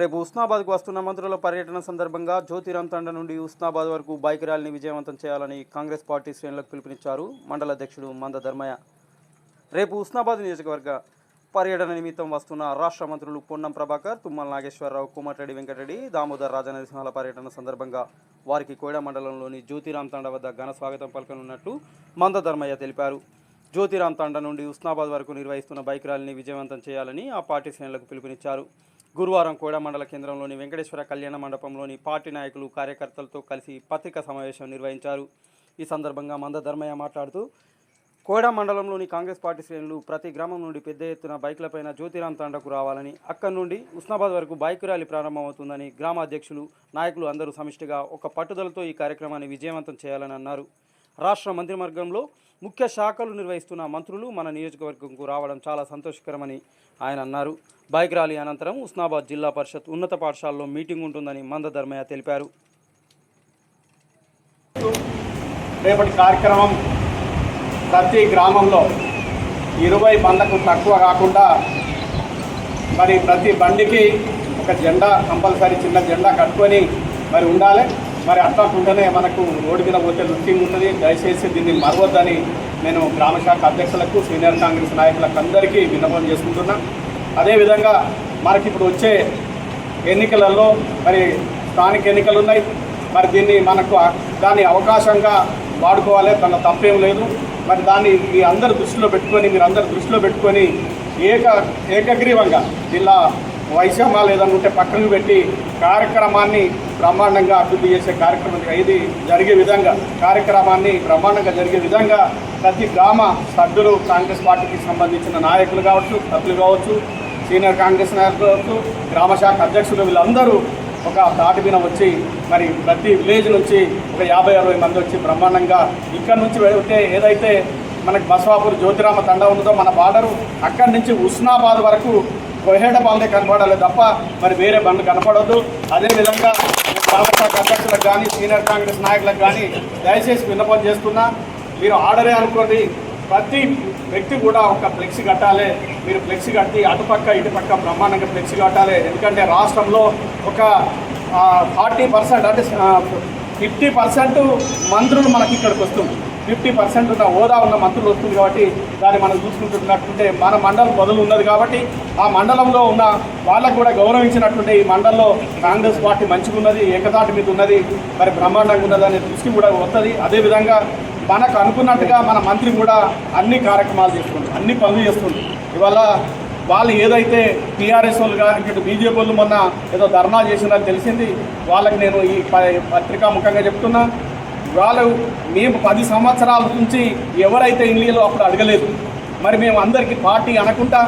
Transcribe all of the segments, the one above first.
రేపు ఉస్నాబాద్కు వస్తున్న మంత్రుల పర్యటన సందర్భంగా జ్యోతిరామ్ తండ నుండి ఉస్నాబాద్ వరకు బైక్ ర్యాలీని విజయవంతం చేయాలని కాంగ్రెస్ పార్టీ శ్రేణులకు పిలుపునిచ్చారు. మండల అధ్యక్షుడు మంద ధర్మయ్య. రేపు ఉస్నాబాద్ నియోజకవర్గ పర్యటన నిమిత్తం వస్తున్న రాష్ట్ర మంత్రులు పొన్నం ప్రభాకర్ తుమ్మల నాగేశ్వరరావు కోమటిరెడ్డి వెంకటరెడ్డి దామోదర్ రాజనరసింహాల పర్యటన సందర్భంగా వారికి కోయడ మండలంలోని జ్యోతిరామ్ తండ వద్ద ఘన స్వాగతం పలకనున్నట్లు మంద ధర్మయ్య తెలిపారు. జ్యోతిరామ్ తండ నుండి ఉస్నాబాద్ వరకు నిర్వహిస్తున్న బైక్ ర్యాలీని విజయవంతం చేయాలని ఆ పార్టీ శ్రేణులకు పిలుపునిచ్చారు. గురువారం కోడ మండల కేంద్రంలోని వెంకటేశ్వర కళ్యాణ మండపంలోని పార్టీ నాయకులు కార్యకర్తలతో కలిసి పత్రికా సమావేశం నిర్వహించారు. ఈ సందర్భంగా మంద ధర్మయ్య మాట్లాడుతూ కోడ మండలంలోని కాంగ్రెస్ పార్టీ శ్రేణులు ప్రతి గ్రామం నుండి పెద్ద ఎత్తున బైక్లపైన జ్యోతిరామ్ తండకు రావాలని అక్కడి నుండి ఉస్నాబాద్ వరకు బైక్ ర్యాలీ ప్రారంభమవుతుందని గ్రామ అధ్యక్షులు నాయకులు అందరూ సమిష్టిగా ఒక పట్టుదలతో ఈ కార్యక్రమాన్ని విజయవంతం చేయాలని అన్నారు. రాష్ట్ర మంత్రివర్గంలో ముఖ్య శాఖలు నిర్వహిస్తున్న మంత్రులు మన నియోజకవర్గంకు రావడం చాలా సంతోషకరమని ఆయన అన్నారు. బైక్ ర్యాలీ అనంతరం ఉస్నాబాద్ జిల్లా పరిషత్ ఉన్నత పాఠశాలలో మీటింగ్ ఉంటుందని మంద ధర్మయ్య తెలిపారు. రేపటి కార్యక్రమం ప్రతి గ్రామంలో ఇరవై బండ్లకు తక్కువ కాకుండా మరి ప్రతి బండికి ఒక జెండా కంపల్సరీ చిన్న జెండా కట్టుకొని మరి ఉండాలి. మరి అట్లా మనకు రోడ్డు మీద పోతే లుకింగ్ ఉంటుంది. దయచేసి దీన్ని మరవద్దని నేను గ్రామ శాఖ అధ్యక్షులకు సీనియర్ కాంగ్రెస్ నాయకులకు అందరికీ విన్నపం చేసుకుంటున్నా. అదేవిధంగా మనకి ఇప్పుడు వచ్చే ఎన్నికలలో మరి స్థానిక ఎన్నికలు ఉన్నాయి మరి దీన్ని మనకు దాన్ని అవకాశంగా వాడుకోవాలి. తన తప్పేం లేదు. మరి దాన్ని మీ అందరు దృష్టిలో పెట్టుకొని మీరు అందరు దృష్టిలో పెట్టుకొని ఏక ఏకగ్రీవంగా జిల్లా వైషమ్యాలు ఏదైనా ఉంటే పక్కన పెట్టి కార్యక్రమాన్ని బ్రహ్మాండంగా అభివృద్ధి చేసే కార్యక్రమం ఇది జరిగే విధంగా. కార్యక్రమాన్ని బ్రహ్మాండంగా జరిగే విధంగా ప్రతి గ్రామ సభ్యులు కాంగ్రెస్ పార్టీకి సంబంధించిన నాయకులు కావచ్చు సభ్యులు కావచ్చు సీనియర్ కాంగ్రెస్ నాయకులు కావచ్చు గ్రామ శాఖ అధ్యక్షులు వీళ్ళందరూ ఒక దాటి మీద వచ్చి మరి ప్రతి విలేజ్ నుంచి ఒక యాభై అరవై మంది వచ్చి బ్రహ్మాండంగా ఇక్కడ నుంచి వెళ్తే ఏదైతే మనకి బసవాపూర్ జ్యోతిరామ తండ ఉందో మన బార్డరు అక్కడి నుంచి ఉస్నాబాద్ వరకు కొహేడ బండే కనపడాలి తప్ప మరి వేరే బండ్లు కనపడొద్దు. అదేవిధంగా కాంగ్రెస్ అధ్యక్షులకు కానీ సీనియర్ కాంగ్రెస్ నాయకులకు కానీ దయచేసి విన్నపం చేస్తున్నా. మీరు ఆర్డరే అనుకోండి. ప్రతి వ్యక్తి కూడా ఒక ఫ్లెక్సీ కట్టాలి. మీరు ఫ్లెక్సీ కట్టి అటుపక్క ఇటుపక్క బ్రహ్మాండంగా ఫ్లెక్సీ కట్టాలి. ఎందుకంటే రాష్ట్రంలో ఒక ఫార్టీ పర్సెంట్ అంటే ఫిఫ్టీ పర్సెంట్ మంత్రులు మనకి ఇక్కడికి వస్తుంది ఫిఫ్టీ పర్సెంట్ ఉన్న హోదా ఉన్న మంత్రులు వస్తుంది కాబట్టి దాన్ని మనం చూసుకుంటున్నట్టుంటే మన మండలం మొదలు ఉన్నది కాబట్టి ఆ మండలంలో ఉన్న వాళ్ళకు కూడా గౌరవించినట్టుంటే ఈ మండలంలో కాంగ్రెస్ పార్టీ మంచిగా ఉన్నది ఏకతాటి మీద ఉన్నది మరి బ్రహ్మాండంగా ఉన్నది అనే దృష్టి కూడా వస్తుంది. అదేవిధంగా మనకు అనుకున్నట్టుగా మన మంత్రి కూడా అన్ని కార్యక్రమాలు చేస్తుంది అన్ని పనులు చేస్తుంది ఇవాళ వాళ్ళు ఏదైతే టీఆర్ఎస్ వాళ్ళు కానీ ఇటు బీజేపీ వాళ్ళు మొన్న ఏదో ధర్నా చేసిందని తెలిసింది. వాళ్ళకి నేను ఈ పత్రికాముఖంగా పత్రికా ముఖంగా చెప్తున్నా. వాళ్ళు మేము పది సంవత్సరాల నుంచి ఎవరైతే ఇండియాలో అప్పుడు అడగలేదు. మరి మేము అందరికీ పార్టీ అనకుండా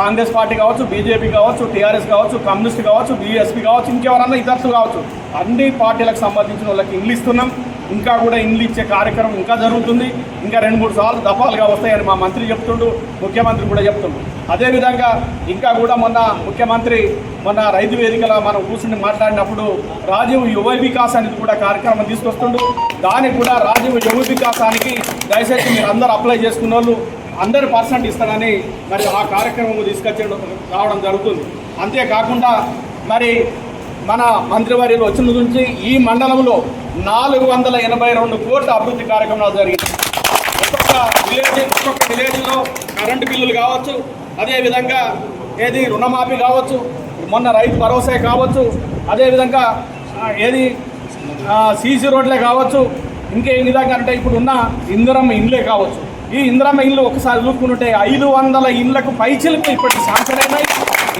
కాంగ్రెస్ పార్టీ కావచ్చు బీజేపీ కావచ్చు టీఆర్ఎస్ కావచ్చు కమ్యూనిస్ట్ కావచ్చు బీఎస్పీ కావచ్చు ఇంకెవరన్నా ఇతరులు కావచ్చు. అన్ని పార్టీలకు సంబంధించిన వాళ్ళకి ఇండ్లు ఇస్తున్నాం. ఇంకా కూడా ఇండ్లు ఇచ్చే కార్యక్రమం ఇంకా జరుగుతుంది. ఇంకా రెండు మూడు సార్లు దఫాలుగా వస్తాయని మా మంత్రి చెప్తుండు ముఖ్యమంత్రి కూడా చెప్తుండు. అదేవిధంగా ఇంకా కూడా మొన్న ముఖ్యమంత్రి మొన్న రైతు వేదికల మనం కూర్చుని మాట్లాడినప్పుడు రాజీవ్ యువ వికాస్ అనేది కూడా కార్యక్రమం తీసుకొస్తుండు. దానికి కూడా రాజీవ్ యువ వికాసానికి దయచేసి మీరు అందరూ అప్లై చేసుకున్న వాళ్ళు అందరు పర్సెంట్ ఇస్తారని మరి ఆ కార్యక్రమం తీసుకొచ్చి రావడం జరుగుతుంది. అంతేకాకుండా మరి మన మంత్రివర్యులు వచ్చిన నుంచి ఈ మండలంలో నాలుగు వందల ఎనభై రెండు కోట్ల అభివృద్ధి కార్యక్రమాలు జరిగింది ఒక్కొక్క విలేజ్ ఒక్కొక్క విలేజ్లో కరెంటు బిల్లులు కావచ్చు అదేవిధంగా ఏది రుణమాఫీ కావచ్చు మొన్న రైతు భరోసా కావచ్చు అదేవిధంగా ఏది సీసీ రోడ్లే కావచ్చు ఇంకేం విధంగా అంటే ఇప్పుడు ఉన్న ఇందిరమ్మ ఇండ్లే కావచ్చు. ఈ ఇందిరమ్మ ఇల్లు ఒకసారి చూసుకుంటే ఐదు వందల ఇళ్ళకు పైచిలకు ఇప్పటికి శాంక్షన్ అయినాయి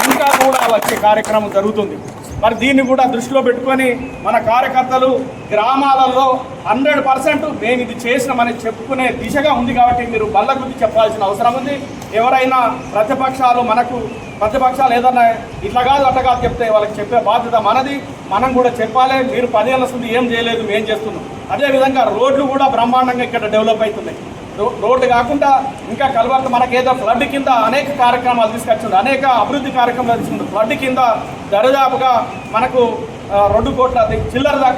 ఇంకా కూడా వచ్చే కార్యక్రమం జరుగుతుంది. మరి దీన్ని కూడా దృష్టిలో పెట్టుకొని మన కార్యకర్తలు గ్రామాలలో హండ్రెడ్ పర్సెంట్ మేము ఇది చేసినామని చెప్పుకునే దిశగా ఉంది కాబట్టి మీరు బల్ల గురించి చెప్పాల్సిన అవసరం ఉంది. ఎవరైనా ప్రతిపక్షాలు మనకు ప్రతిపక్షాలు ఏదన్నా ఇట్లా కాదు అట్లా కాదు చెప్తే వాళ్ళకి చెప్పే బాధ్యత మనది. మనం కూడా చెప్పాలి. మీరు పదేళ్ళ સુધી ఏం చేయలేదు ఏం చేస్తున్నాం. అదేవిధంగా రోడ్లు కూడా బ్రహ్మాండంగా ఇక్కడ డెవలప్ అవుతున్నాయి. రోడ్డు కాకుండా ఇంకా కలవర్త మనకేదో ఫ్లడ్ కింద అనేక కార్యక్రమాలు తీసుకొచ్చింది. అనేక అభివృద్ధి కార్యక్రమాలు తీసుకుంది ఫ్లడ్ కింద దరిదాపుగా మనకు రెండు కోట్ల చిల్లర దాకా